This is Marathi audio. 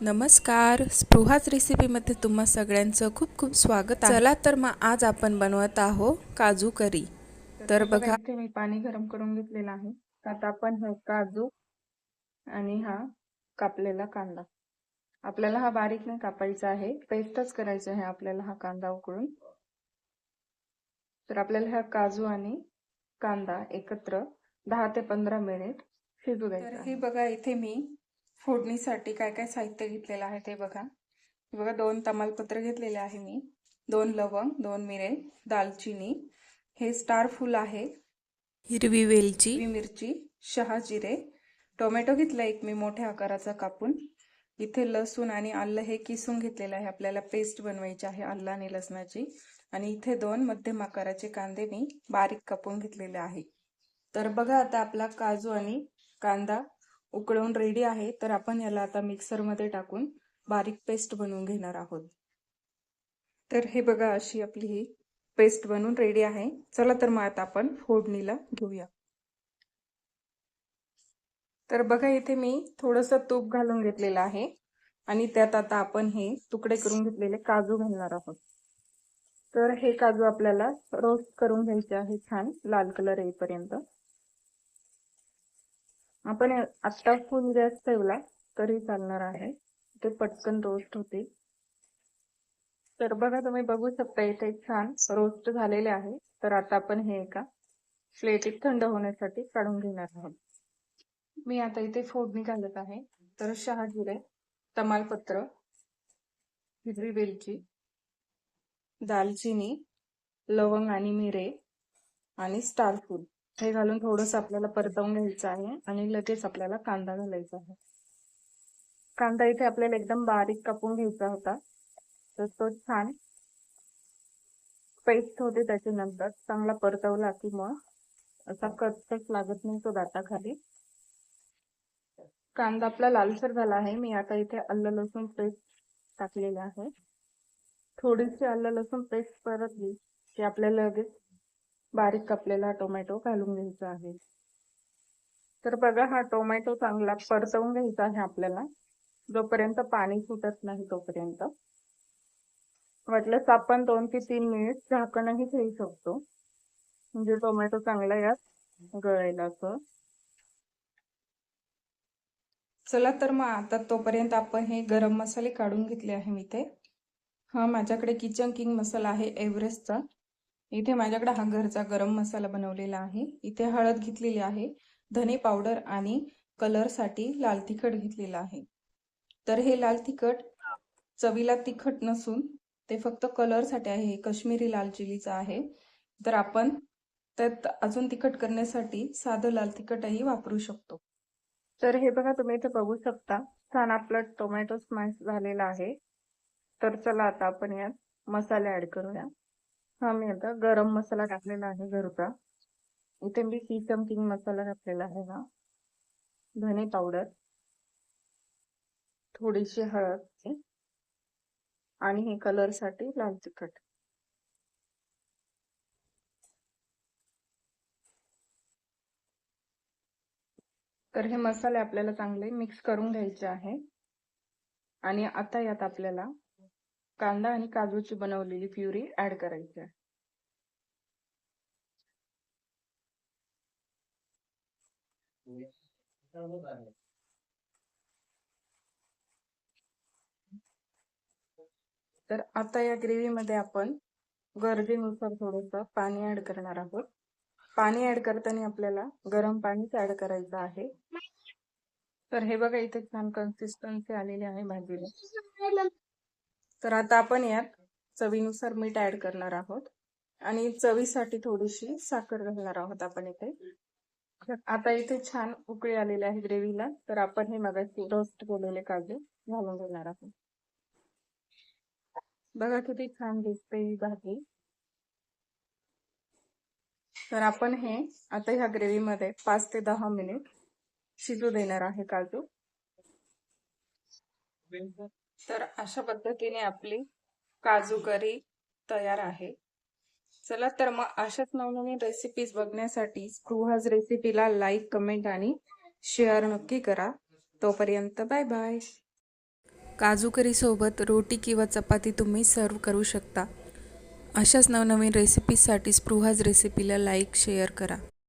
नमस्कार. स्पृहाच रेसिपीमध्ये तुम्हा सगळ्यांचं खूप खूप स्वागत आहे. चला तर मग आज आपण बनवत आहो काजू करी. तर बघा इथे मी पाणी गरम करून घेतलेलं आहे. त्यात आपण हे काजू आणि हा कापलेला कांदा. आपल्याला हा बारीक नाही कापायचा आहे. पेस्टच करायचं आहे आपल्याला हा कांदा उकळून तर आपल्याला हा काजू आणि कांदा एकत्र दहा ते पंधरा मिनिट शिजू द्यायचा हे बघा इथे मी फोडणीसाठी काय काय साहित्य घेतलेलं आहे ते बघा. बघा दोन तमालपत्र घेतलेले आहे मी. दोन लवंग दोन मिरे दालचिनी. हे स्टार फूल आहे. हिरवी वेलची. हिरवी मिरची शहा जिरे. टोमॅटो घेतला एक मी मोठ्या आकाराचा कापून. इथे लसूण आणि आलं हे किसून घेतलेलं आहे. आपल्याला पेस्ट बनवायची आहे आलं आणि लसणाची. आणि इथे दोन मध्यम आकाराचे कांदे मी बारीक कापून घेतलेले आहे. तर बघा आता आपला काजू आणि कांदा उकळून रेडी आहे तर आपण याला आता मिक्सरमध्ये टाकून बारीक पेस्ट बनवून घेणार आहोत. तर हे बघा अशी आपली ही पेस्ट बनवून रेडी आहे. चला तर मग आता आपण फोडणीला घेऊया. तर बघा इथे मी थोडंसं तूप घालून घेतलेलं आहे आणि त्यात आता आपण हे तुकडे करून घेतलेले काजू घालणार आहोत. तर हे काजू आपल्याला रोस्ट करून घ्यायचे आहे छान लाल कलर येईपर्यंत. आपण आत्ता फुल गॅस ठेवला तरी चालणार आहे. ते पटकन रोस्ट होते तर बघा तुम्ही बघू शकता इथे छान रोस्ट झालेले आहे. तर आता आपण हे एका प्लेटीत थंड होण्यासाठी काढून घेणार आहोत. मी आता इथे फोडणी घालत आहे. तर शहाजिरे तमालपत्र हिरवी वेलची दालचिनी लवंग आणि मिरे आणि स्टार फूड हे घालून थोडस आपल्याला परतवून घ्यायचं आहे आणि लगेच आपल्याला कांदा घालायचा आहे. कांदा इथे आपल्याला एकदम बारीक कापून घ्यायचा होता. तर तो छान पेस्ट होते त्याच्यानंतर. चांगला परतवला की मग असा कचकच लागत नाही तो दाताखाली. कांदा आपला लालसर झाला आहे. मी आता इथे आलं लसूण पेस्ट टाकलेलं आहे. थोडीशी आलं लसूण पेस्ट परतली की आपल्याला लगेच बारीक कापलेला टोमॅटो घालून घ्यायचा आहे. तर बघा हा टोमॅटो चांगला परतवून घ्यायचा आहे आपल्याला. जोपर्यंत पाणी सुटत नाही तोपर्यंत. वाटल्यास आपण दोन ते तीन मिनिट झाकणही ठेवू शकतो. म्हणजे टोमॅटो चांगला यात गळायला असं. चला तर मग आता तोपर्यंत आपण हे गरम मसाले काढून घेतले आहे मी ते. हा माझ्याकडे किचन किंग मसाला आहे एव्हरेस्टचा. इथे माझ्याकडे हा घरचा गरम मसाला बनवलेला आहे. इथे हळद घेतलेली आहे. धने पावडर आणि कलरसाठी लाल तिखट घेतलेला आहे. तर हे लाल तिखट चवीला तिखट नसून ते फक्त कलरसाठी आहे. हे काश्मीरी लाल चिलीचं आहे. तर आपण त्यात अजून तिखट करण्यासाठी साधं लाल तिखटही वापरू शकतो. तर हे बघा तुम्ही इथे बघू शकता. छान आपला टोमॅटो स्मॅश झालेला आहे. तर चला आता आपण यात मसाले ऍड करूया. हा मी आता गरम मसाला टाकलेला आहे घरचा. इथे मी सी समथिंग मसाला टाकलेला आहे हा. धने पावडर थोडीशी हळद आणि हे कलरसाठी लाल तिखट. तर हे मसाले आपल्याला चांगले मिक्स करून घ्यायचे आहे. आणि आता यात आपल्याला कांदा आणि काजूची बनवलेली प्युरी ऍड करायची आहे. तर आता या ग्रेव्ही मध्ये आपण गरजेनुसार थोडस पाणी ऍड करणार आहोत. पाणी ऍड करताना आपल्याला गरम पाणीच ऍड करायचं आहे. तर हे बघा इथे छान कन्सिस्टन्सी आलेली आहे भाजीला. तर आता आपण यात चवीनुसार मीठ ऍड करणार आहोत. आणि चवीसाठी थोडीशी साखर घालणार आहोत आपण इथे. आता इथे छान उकळी आलेली आहे ग्रेव्हीला. तर आपण हे मगाशी रोस्ट केलेले काजू घालून घेणार आहोत. बघा किती छान दिसते ही भाजी. तर आपण हे आता ह्या ग्रेव्ही मध्ये पाच ते दहा मिनिट शिजू देणार आहे काजू. तर अशा पद्धतीने आपली काजू करी तयार आहे. चला तर मग अशाच नवनवीन रेसिपीज बघण्यासाठी स्पृहाज रेसिपीला लाईक कमेंट आणि शेअर नक्की करा. तोपर्यंत बाय बाय काजू करीसोबत रोटी किंवा चपाती तुम्ही सर्व करू शकता. अशाच नवनवीन रेसिपीजसाठी स्पृहाज रेसिपीला लाईक शेअर करा.